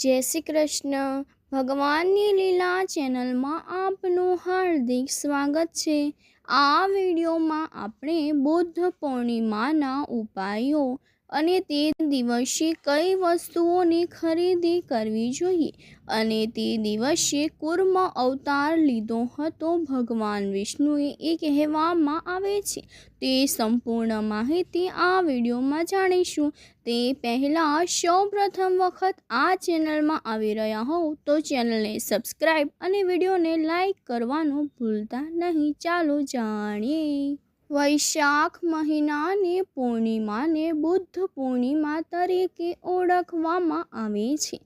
જય શ્રી કૃષ્ણ. ભગવાનની લીલા ચેનલમાં આપનું હાર્દિક સ્વાગત છે. આ વિડીયોમાં આપણે બુદ્ધ પૂર્ણિમાના ઉપાયો અને તે દિવસે કઈ વસ્તુઓની ખરીદી કરવી જોઈએ? અને તે દિવસે કુર્મ અવતાર લીધો હતો ભગવાન વિષ્ણુએ એ કહેવામાં આવે છે. તે સંપૂર્ણ માહિતી આ વિડીયોમાં જાણીશું. તે પહેલાં સૌ પ્રથમ વખત આ ચેનલમાં આવી રહ્યા હોવ તો ચેનલને સબસ્ક્રાઈબ અને વિડીયોને લાઈક કરવાનું ભૂલતા નહીં. ચાલો જાણીએ. વૈશાખ મહિનાને પૂર્ણિમાને બુદ્ધ પૂર્ણિમા તરીકે ઓળખવામાં આવે છે.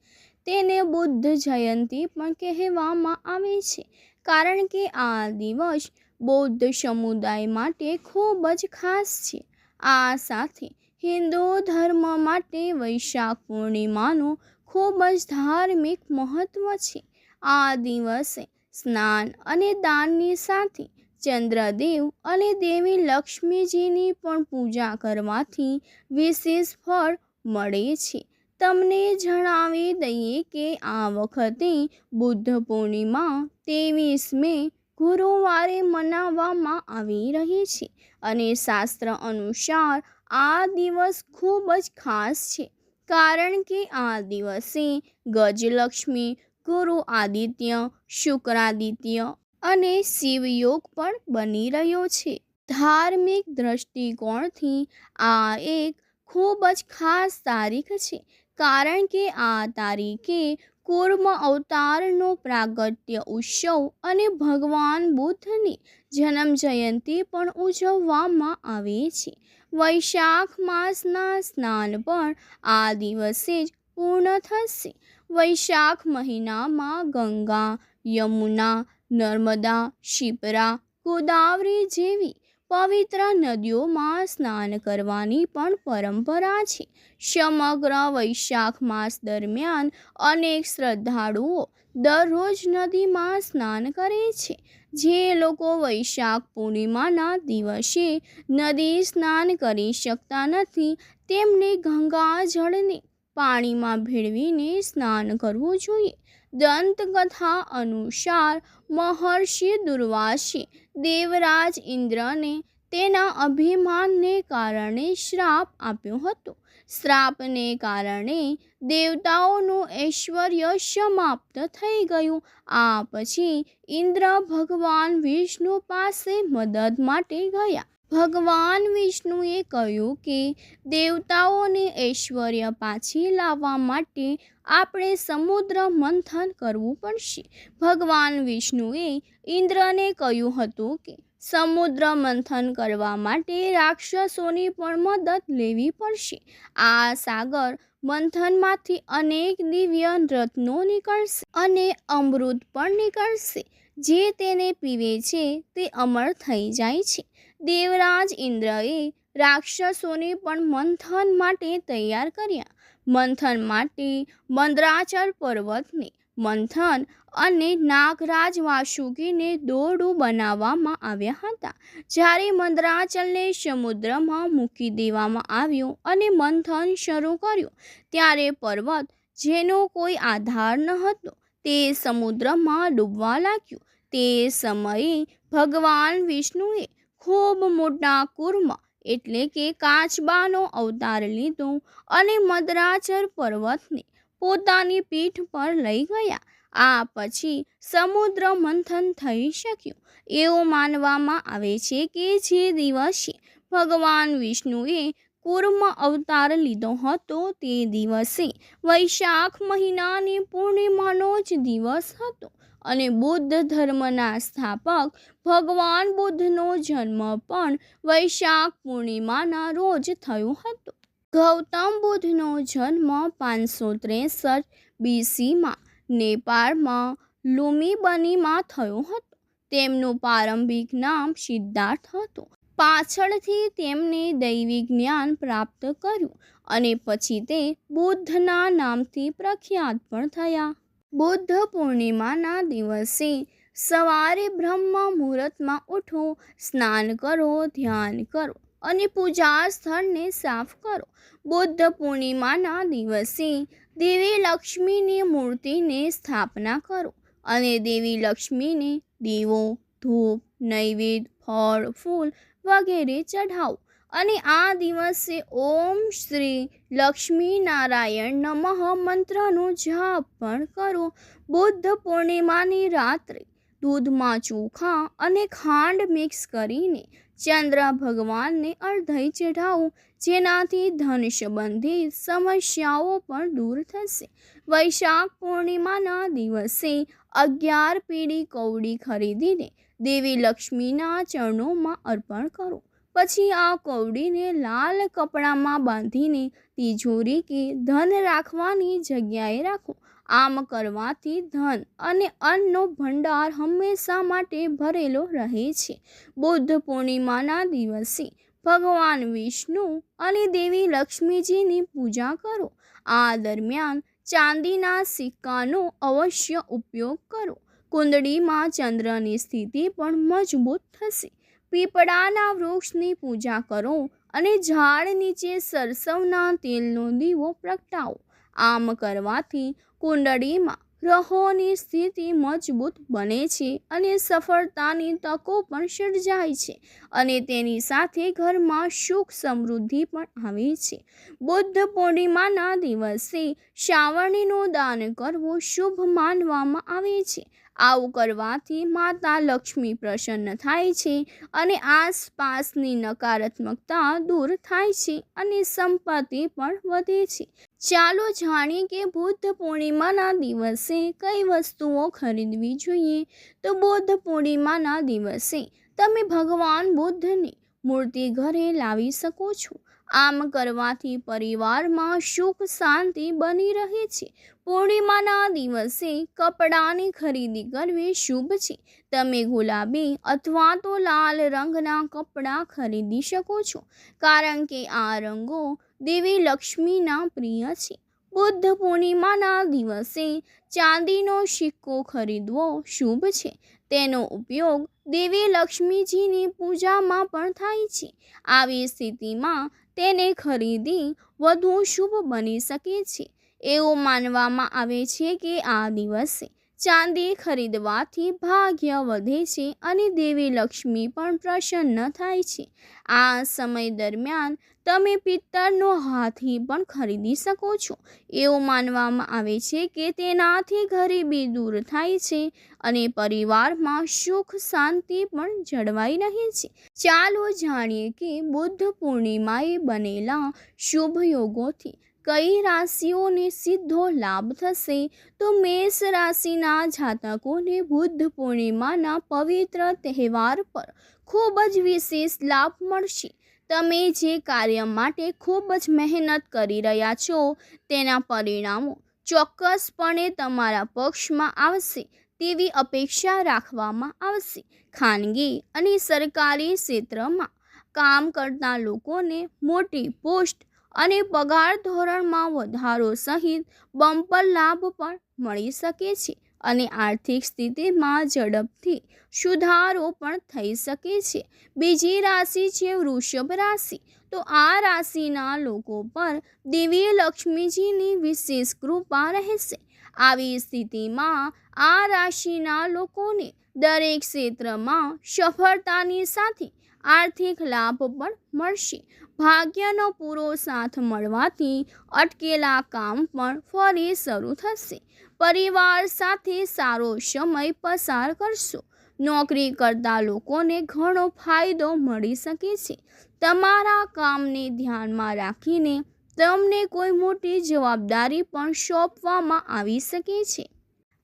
તેને બુદ્ધ જયંતિ પણ કહેવામાં આવે છે, કારણ કે આ દિવસ બૌદ્ધ સમુદાય માટે ખૂબ જ ખાસ છે. આ સાથે હિન્દુ ધર્મ માટે વૈશાખ પૂર્ણિમાનું ખૂબ જ ધાર્મિક મહત્ત્વ છે. આ દિવસે સ્નાન અને દાનની સાથે ચંદ્રદેવ અને દેવી લક્ષ્મીજીની પણ પૂજા કરવાથી વિશેષ ફળ મળે છે. તમને જણાવી દઈએ કે આ વખતે બુદ્ધ પૂર્ણિમા ત્રેવીસ મે ગુરુવારે મનાવવામાં આવી રહી છે અને શાસ્ત્ર અનુસાર આ દિવસ ખૂબ જ ખાસ છે. કારણ કે આ દિવસે ગજલક્ષ્મી, ગુરુ આદિત્ય, શુક્રાદિત્ય અને શિવયોગ પણ બની રહ્યો છે. ધાર્મિક દ્રષ્ટિકોણથી આ એક ખૂબ જ ખાસ તારીખ છે, કારણ કે આ તારીખે કુર્મ અવતારનો પ્રાગટ્ય ઉત્સવ અને ભગવાન બુદ્ધની જન્મ જયંતિ પણ ઉજવવામાં આવે છે. વૈશાખ માસના સ્નાન પણ આ દિવસે જ પૂર્ણ થશે. વૈશાખ મહિનામાં ગંગા, યમુના નર્મદા, શિપરા, ગોદાવરી જેવી પવિત્ર નદીઓમાં સ્નાન કરવાની પણ પરંપરા છે. સમગ્ર વૈશાખ માસ દરમિયાન અનેક શ્રદ્ધાળુઓ દરરોજ નદીમાં સ્નાન કરે છે. જે લોકો વૈશાખ પૂર્ણિમાના દિવસે નદી સ્નાન કરી શકતા નથી, તેમને ગંગા જળને પાણીમાં ભેળવીને સ્નાન કરવું જોઈએ. દંતકથા અનુસાર મહર્ષિ દુર્વાસે દેવરાજ ઇન્દ્રને તેના અભિમાનને કારણે શ્રાપ આપ્યો હતો. શ્રાપને કારણે દેવતાઓનું ઐશ્વર્ય સમાપ્ત થઈ ગયું. આ પછી ઇન્દ્ર ભગવાન વિષ્ણુ પાસે મદદ માટે ગયા. ભગવાન વિષ્ણુએ કહ્યું કે દેવતાઓને ઐશ્વર્ય પાછી લાવવા માટે આપણે સમુદ્ર મંથન કરવું પડશે. ભગવાન વિષ્ણુએ ઇન્દ્રને કહ્યું હતું કે સમુદ્ર મંથન કરવા માટે રાક્ષસોની પણ મદદ લેવી પડશે. આ સાગર મંથનમાંથી અનેક દિવ્ય રત્નો નીકળશે અને અમૃત પણ નીકળશે. જે તેને પીવે છે તે અમર થઈ જાય છે. દેવરાજ ઇન્દ્રએ રાક્ષસોને પણ મંથન માટે તૈયાર કર્યા. મંથન માટે મંદરાચલ પર્વતને મંથન અને નાગરાજ વાસુકીને દોરડું બનાવવામાં આવ્યા હતા. જ્યારે મંદરાચલને સમુદ્રમાં મૂકી દેવામાં આવ્યો અને મંથન શરૂ કર્યું, ત્યારે પર્વત, જેનો કોઈ આધાર ન હતો, તે સમુદ્રમાં ડૂબવા લાગ્યું. તે સમયે ભગવાન વિષ્ણુએ ખૂબ મોટા કુર્મ એટલે કે કાચબાનો અવતાર લીધો અને મદરાચર પર્વતને પોતાની પીઠ પર લઈ ગયા. આ પછી સમુદ્ર મંથન થઈ શક્યું. એવું માનવામાં આવે છે કે જે દિવસે ભગવાન વિષ્ણુએ કુર્મ અવતાર લીધો હતો તે દિવસે વૈશાખ મહિનાની પૂર્ણિમાનો જ દિવસ હતો. અને બુદ્ધ ધર્મના સ્થાપક ભગવાન બુદ્ધનો જન્મ પણ વૈશાખ પૂર્ણિમાના રોજ થયો હતો. ગૌતમ બુદ્ધનો જન્મ પાંચસો ત્રેસઠ બીસીમાં નેપાળમાં લુમિબનીમાં થયો હતો. તેમનું પ્રારંભિક નામ સિદ્ધાર્થ હતું. પાછળથી તેમને દૈવી જ્ઞાન પ્રાપ્ત કર્યું અને પછી તે બુદ્ધના નામથી પ્રખ્યાત પણ થયા. બુદ્ધ પૂર્ણિમાના દિવસે સવારે બ્રહ્મ મુહૂર્તમાં ઉઠો, સ્નાન કરો, ધ્યાન કરો અને પૂજા સ્થળને સાફ કરો. બુદ્ધ પૂર્ણિમાના દિવસે દેવી લક્ષ્મીની મૂર્તિને સ્થાપના કરો અને દેવી લક્ષ્મીને દીવો, ધૂપ, નૈવેદ્ય, ફળ, ફૂલ વગેરે ચઢાવો. અને આ દિવસે ઓમ શ્રી લક્ષ્મી નારાયણ નમઃ મંત્રનો જાપ પણ કરો. બુદ્ધ પૂર્ણિમાની રાત્રે દૂધમાં ચોખા અને ખાંડ મિક્સ કરીને ચંદ્ર ભગવાનને અર્ધય ચઢાવો, જેનાથી ધન સંબંધિત સમસ્યાઓ પણ દૂર થશે. વૈશાખ પૂર્ણિમાના દિવસે અગિયાર પીળી કવડી ખરીદીને દેવી લક્ષ્મીના ચરણોમાં અર્પણ કરો. પછી આ કવડીને લાલ કપડામાં બાંધીને તિજોરી કે ધન રાખવાની જગ્યાએ રાખો. આમ કરવાથી ધન અને અન્નનો ભંડાર હંમેશા માટે ભરેલો રહે છે. બુદ્ધ પૂર્ણિમાના દિવસે ભગવાન વિષ્ણુ અને દેવી લક્ષ્મીજીની પૂજા કરો. આ દરમિયાન ચાંદીના સિક્કાનો અવશ્ય ઉપયોગ કરો. કુંડળીમાં ચંદ્રની સ્થિતિ પણ મજબૂત થશે. પીપળાના વૃક્ષની પૂજા કરો અને ઝાડ નીચે સરસવના તેલનો દીવો પ્રગટાવો. આમ કરવાથી કુંડળીમાં ગ્રહોની સ્થિતિ મજબૂત બને છે અને સફળતાની તકો પણ સર્જાય છે અને તેની સાથે ઘરમાં સુખ સમૃદ્ધિ પણ આવે છે. બુદ્ધ પૂર્ણિમાના દિવસે શ્રાવણીનું દાન કરવું શુભ માનવામાં આવે છે. આવું કરવાથી માતા લક્ષ્મી પ્રસન્ન થાય છે અને આસપાસની નકારાત્મકતા દૂર થાય છે અને સંપત્તિ પણ વધે છે. ચાલો જાણીએ કે બુદ્ધ પૂર્ણિમાના દિવસે કઈ વસ્તુઓ ખરીદવી જોઈએ? તો બુદ્ધ પૂર્ણિમાના દિવસે તમે ભગવાન બુદ્ધની મૂર્તિ ઘરે લાવી શકો છો. આમ કરવાથી પરિવારમાં સુખ શાંતિ બની રહે છે. પૂર્ણિમાના દિવસે કપડાની ખરીદી કરવી શુભ છે. તમે ગુલાબી અથવા તો લાલ રંગના કપડાં ખરીદી શકો છો, કારણ કે આ રંગો દેવી લક્ષ્મીના પ્રિય છે. બુદ્ધ પૂર્ણિમાના દિવસે ચાંદીનો સિક્કો ખરીદવો શુભ છે. તેનો ઉપયોગ દેવી લક્ષ્મીજીની પૂજામાં પણ થાય છે. આવી સ્થિતિમાં તેને ખરીદી વધુ શુભ બની શકે છે. એવું માનવામાં આવે છે કે આ દિવસે ચાંદી ખરીદવાથી ભાગ્ય વધે છે અને દેવી લક્ષ્મી પણ પ્રસન્ન થાય છે. આ સમય દરમિયાન તમે પિત્તળનો હાથી પણ ખરીદી શકો છો. એવું માનવામાં આવે છે કે તેનાથી ગરીબી દૂર થાય છે અને પરિવારમાં સુખ શાંતિ પણ જળવાઈ રહે છે. ચાલો જાણીએ કે બુદ્ધ પૂર્ણિમાએ બનેલા શુભ યોગોથી કઈ રાશિઓને સીધો લાભ થશે? તો મેષ રાશિના જાતકોને બુદ્ધ પૂર્ણિમાના પવિત્ર તહેવાર પર ખૂબ જ વિશેષ લાભ મળશે. તમે જે કાર્ય માટે ખૂબ જ મહેનત કરી રહ્યા છો, તેના પરિણામો ચોક્કસપણે તમારા પક્ષમાં આવશે. તેવી અપેક્ષા રાખવામાં આવશે. ખાનગી અને સરકારી ક્ષેત્રમાં કામ કરતા લોકોને મોટી પોસ્ટ અને પગાર ધોરણમાં વધારો સહિત બમ્પર લાભ પણ મળી શકે છે અને આર્થિક સ્થિતિમાં ઝડપથી સુધારો પણ થઈ શકે છે. બીજી રાશિ છે વૃષભ રાશિ. તો આ રાશિના લોકો પર દેવી લક્ષ્મીજીની વિશેષ કૃપા રહેશે. આવી સ્થિતિમાં આ રાશિના લોકોને દરેક ક્ષેત્રમાં સફળતાની સાથે આર્થિક લાભ પણ મળશે. ભાગ્યનો પૂરો સાથ મળવાથી અટકેલા કામ પણ ફરી શરૂ થશે. પરિવાર સાથે સારો સમય પસાર કરશો. નોકરી કરતા લોકોને ઘણો ફાયદો મળી શકે છે. તમારા કામને ધ્યાનમાં રાખીને તમને કોઈ મોટી જવાબદારી પણ સોંપવામાં આવી શકે છે.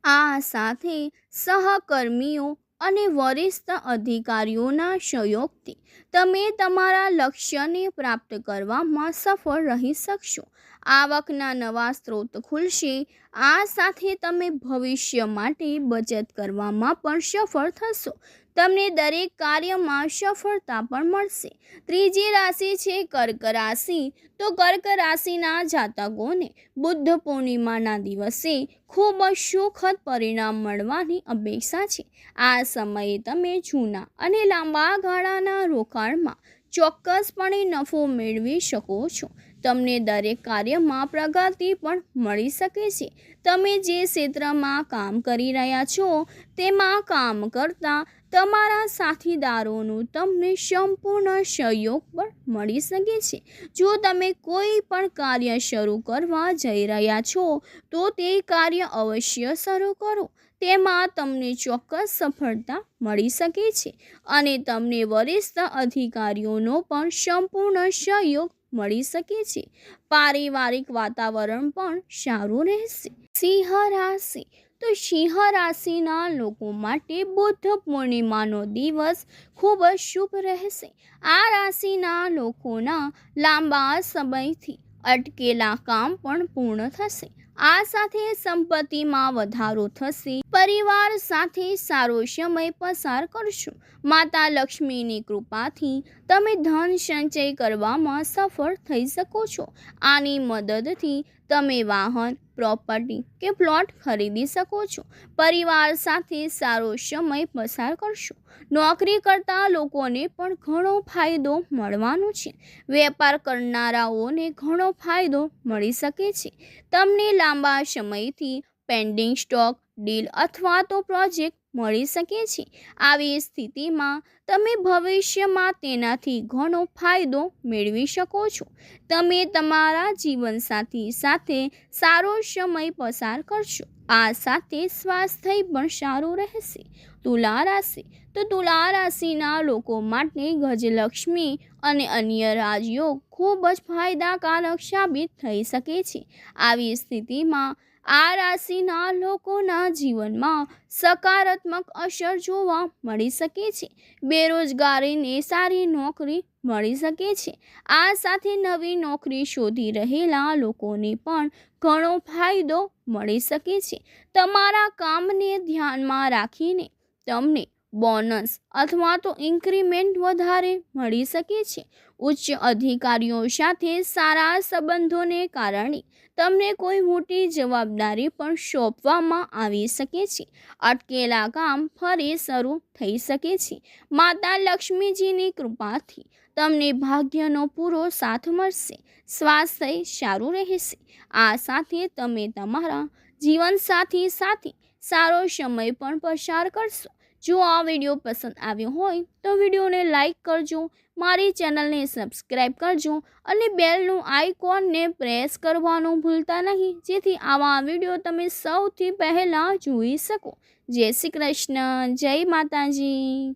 આ સાથે સહકર્મીઓ અને વરિષ્ઠ અધિકારીઓના સહયોગથી તમે તમારા લક્ષ્યને પ્રાપ્ત કરવામાં સફળ રહી શકશો. આવકના નવા સ્ત્રોત ખુલશે. આ સાથે તમે ભવિષ્ય માટે બચત કરવામાં પણ સફળ થશો. તમને દરેક કાર્યમાં સફળતા પણ મળશે. ત્રીજી રાશિ છે કર્ક રાશિ. તો કર્ક રાશિના જાતકોને બુદ્ધ પૂર્ણિમાના દિવસે ખૂબ જ સુખદ પરિણામ મળવાની અપેક્ષા છે. આ સમયે તમે જૂના અને લાંબા ગાળાના રોકાણમાં ચોક્કસપણે નફો મેળવી શકો છો. તમને દરેક કાર્યમાં પ્રગતિ પણ મળી શકે છે. તમે જે ક્ષેત્રમાં કામ કરી રહ્યા છો, તેમાં કામ કરતા તમારા સાથીદારોનું તમને સંપૂર્ણ સહયોગ પણ મળી શકે છે. જો તમે કોઈ પણ કાર્ય શરૂ કરવા જઈ રહ્યા છો, તો તે કાર્ય અવશ્ય શરૂ કરો. તેમાં તમને ચોક્કસ સફળતા મળી શકે છે અને તમને વરિષ્ઠ અધિકારીઓનો પણ સંપૂર્ણ સહયોગ મળી શકે છે. પારિવારિક વાતાવરણ પણ સારું રહેશે. સિંહ રાશિ તો સિંહ રાશિના લોકો માટે બુદ્ધ પૂર્ણિમાનો દિવસ ખૂબ જ શુભ રહેશે. આ રાશિના લોકોના લાંબા સમયથી અટકેલા કામ પણ પૂર્ણ થશે. આ સાથે સંપત્તિમાં વધારો થશે. પરિવાર સાથે સારો સમય પસાર કરશો. માતા લક્ષ્મીની કૃપાથી તમે ધન સંચય કરવામાં સફળ થઈ શકો છો. આની મદદથી તમે વાહન, પ્રોપર્ટી કે પ્લોટ ખરીદી શકો છો. પરિવાર સાથે સારો સમય પસાર કરશો. નોકરી કરતા લોકોને પણ ઘણો ફાયદો મળવાનો છે. વેપાર કરનારાઓને ઘણો ફાયદો મળી શકે છે. તમને લાંબા સમયથી પેન્ડિંગ સ્ટોક ડીલ અથવા તો પ્રોજેક્ટ મળી શકે છે. આવી સ્થિતિમાં તમે ભવિષ્યમાં તેનાથી ઘણો ફાયદો મેળવી શકો છો. તમે તમારા જીવનસાથી સાથે સારો સમય પસાર કરશો. આ સાથે સ્વાસ્થ્ય પણ સારું રહેશે. તુલા રાશિ. તો તુલા રાશિના લોકો માટે ગજલક્ષ્મી અને અન્ય રાજ્યો ખૂબ જ ફાયદાકારક સાબિત થઈ શકે છે. આવી સ્થિતિમાં આ રાશિના લોકોના જીવનમાં સકારાત્મક અસર જોવા મળી શકે છે. બેરોજગારીને સારી નોકરી મળી શકે છે. આ સાથે નવી નોકરી શોધી રહેલા લોકોને પણ ઘણો ફાયદો મળી શકે છે. તમારા કામને ધ્યાનમાં રાખીને તમને બોનસ અથવા તો ઇન્ક્રીમેન્ટ વધારે મળી શકે છે. ઉચ્ચ અધિકારીઓ સાથે સારા સંબંધોને કારણે તમને કોઈ મોટી જવાબદારી પણ સોંપવામાં આવી શકે છે. અટકેલા કામ ફરી શરૂ થઈ શકે છે. માતા લક્ષ્મીજીની કૃપાથી તમને ભાગ્યનો પૂરો સાથ મળશે. સ્વાસ્થ્ય સારું રહેશે. આ સાથે તમે તમારા જીવનસાથી સાથે સારો સમય પણ પસાર કરશો. જો આ વીડિયો પસંદ આવ્યો હોય તો વિડીયોને લાઇક કરજો, મારી ચેનલને સબસ્ક્રાઈબ કરજો અને બેલનું આઇકોનને પ્રેસ કરવાનું ભૂલતા નહીં. જેથી આવા વીડિયો તમે સૌથી પહેલાં જોઈ શકો. જય શ્રી કૃષ્ણ, જય માતાજી.